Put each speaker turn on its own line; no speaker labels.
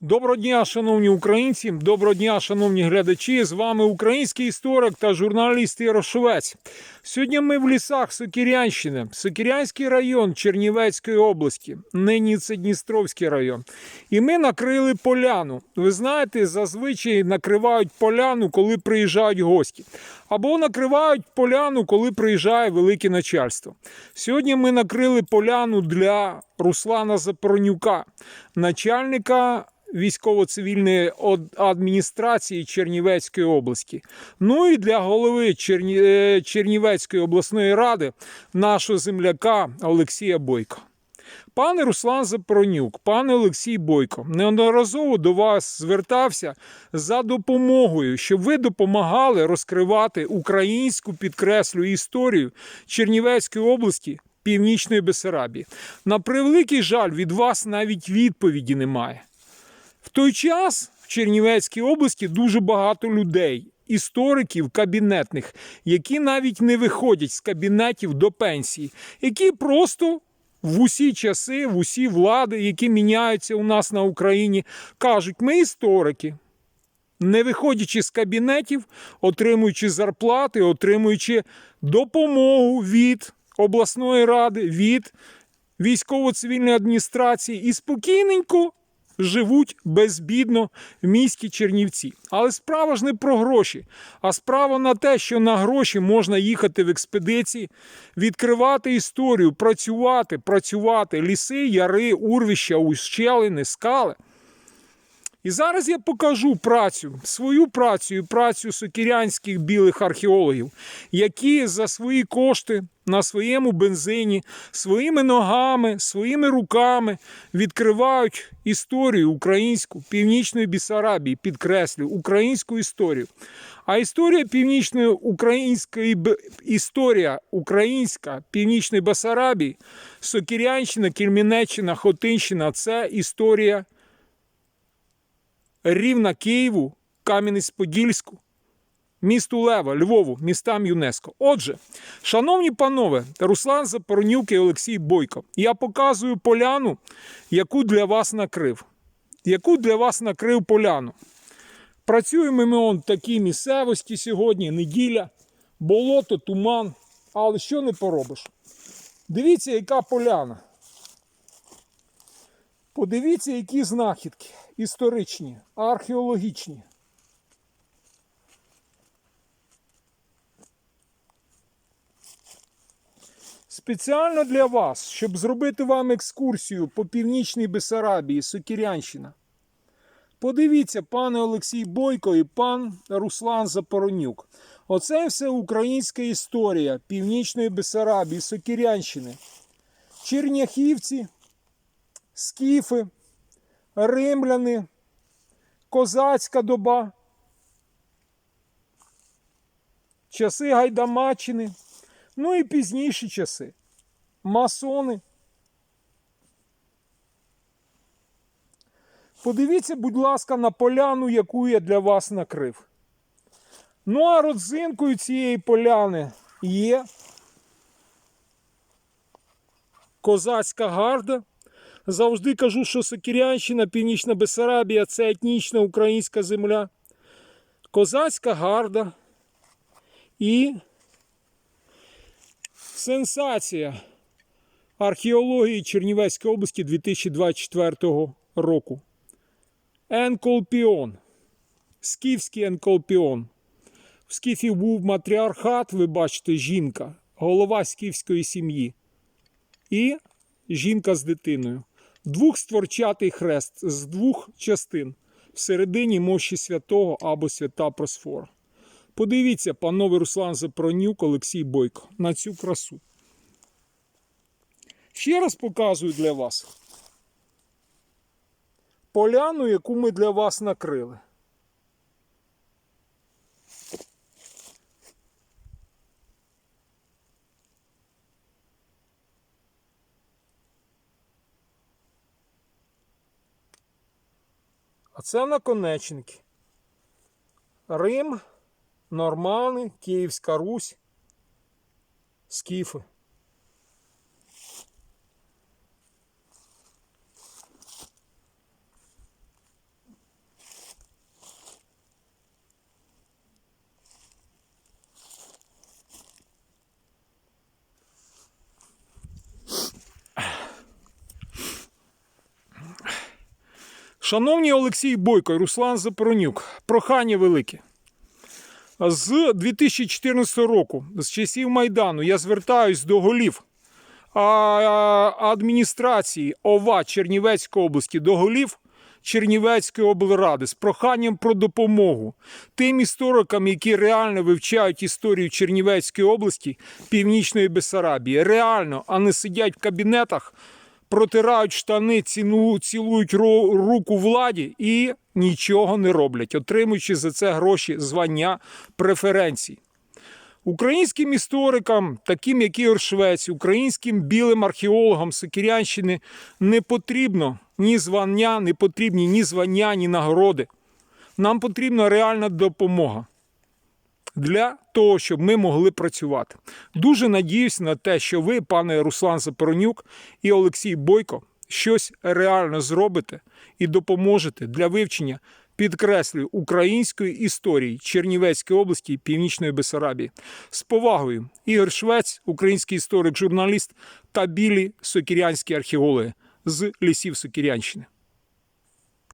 Доброго дня, шановні українці, доброго дня, шановні глядачі. З вами український історик та журналіст Ярошовець. Сьогодні ми в лісах Сокірянщини, Сокірянський район Чернівецької області. Нині це Дністровський район. І ми накрили поляну. Ви знаєте, зазвичай накривають поляну, коли приїжджають гості. Або накривають поляну, коли приїжджає велике начальство. Сьогодні ми накрили поляну для Руслана Запоронюка, начальника військово-цивільної адміністрації Чернівецької області. Ну і для голови Черні... е, Чернівецької обласної ради нашого земляка Олексія Бойка. Пане Руслан Запоронюк, пане Олексій Бойко, неодноразово до вас звертався за допомогою, щоб ви допомагали розкривати українську підкреслю історію Чернівецької області Північної Бесарабії. На превеликий жаль, від вас навіть відповіді немає. В той час в Чернівецькій області дуже багато людей, істориків кабінетних, які навіть не виходять з кабінетів до пенсії, які просто в усі часи, в усі влади, які міняються у нас на Україні, кажуть: ми історики. Не виходячи з кабінетів, отримуючи зарплати, отримуючи допомогу від обласної ради, від військово-цивільної адміністрації і спокійненько живуть безбідно в місті Чернівці. Але справа ж не про гроші, а справа на те, що на гроші можна їхати в експедиції, відкривати історію, працювати, працювати ліси, яри, урвища, ущелини, скали. І зараз я покажу працю, свою працю працю сокірянських білих археологів, які за свої кошти на своєму бензині, своїми ногами, своїми руками відкривають історію українську, північної Бісарабії, підкреслю, українську історію. А історія північної української історія українська північної Басарабії, Сокірянщина, Кельмінеччина, Хотинщина це історія рівна Києву, Кам'янець-Подільську, місту Лева, Львову, містам ЮНЕСКО. Отже, шановні панове, Руслан Запоронюк і Олексій Бойко, я показую поляну, яку для вас накрив. Яку для вас накрив поляну. Працюємо ми в такій місцевості сьогодні, неділя, болото, туман. Але що не поробиш? Дивіться, яка поляна. Подивіться, які знахідки історичні, археологічні. Спеціально для вас, щоб зробити вам екскурсію по північній Бесарабії, Сокірянщина. Подивіться, пане Олексій Бойко і пан Руслан Запоронюк. Оце все українська історія північної Бесарабії, Сокірянщини. Черняхівці, скіфи, римляни, козацька доба, часи Гайдамаччини, ну і пізніші часи. Масони. Подивіться, будь ласка, на поляну, яку я для вас накрив. Ну, а родзинкою цієї поляни є козацька гарда. Завжди кажу, що Сокірянщина, Північна Бесарабія це етнічна українська земля. Козацька гарда і сенсація археології Чернівецької області 2024 року. Енколпіон. Скіфський енколпіон. В скіфів був матріархат, ви бачите, жінка, голова скіфської сім'ї. І жінка з дитиною. Двохстворчатий хрест з двох частин всередині мощі святого або свята Просфора. Подивіться, панове Руслан Запронюк, Олексій Бойко, на цю красу. Ще раз показую для вас поляну, яку ми для вас накрили. А це наконечники. Рим, Нормани, Київська Русь, Скіфи. Шановні Олексій Бойко і Руслан Запоронюк, прохання велике. З 2014 року, з часів Майдану, я звертаюсь до голів адміністрації ОВА Чернівецької області, до голів Чернівецької облради з проханням про допомогу тим історикам, які реально вивчають історію Чернівецької області, Північної Бесарабії. Реально, а не сидять в кабінетах, протирають штани, ціну, цілують руку владі і нічого не роблять, отримуючи за це гроші, звання, преференції. Українським історикам, таким як Ігор Швець, українським білим археологам Сокирянщини не потрібно ні звання, не потрібні ні звання, ні нагороди. Нам потрібна реальна допомога для того, щоб ми могли працювати. Дуже надіюсь на те, що ви, пане Руслан Запоронюк і Олексій Бойко, щось реально зробите і допоможете для вивчення, підкреслюю, української історії Чернівецької області і Північної Бесарабії. З повагою Ігор Швець, український історик, журналіст та білі сокірянські археологи з лісів Сокірянщини.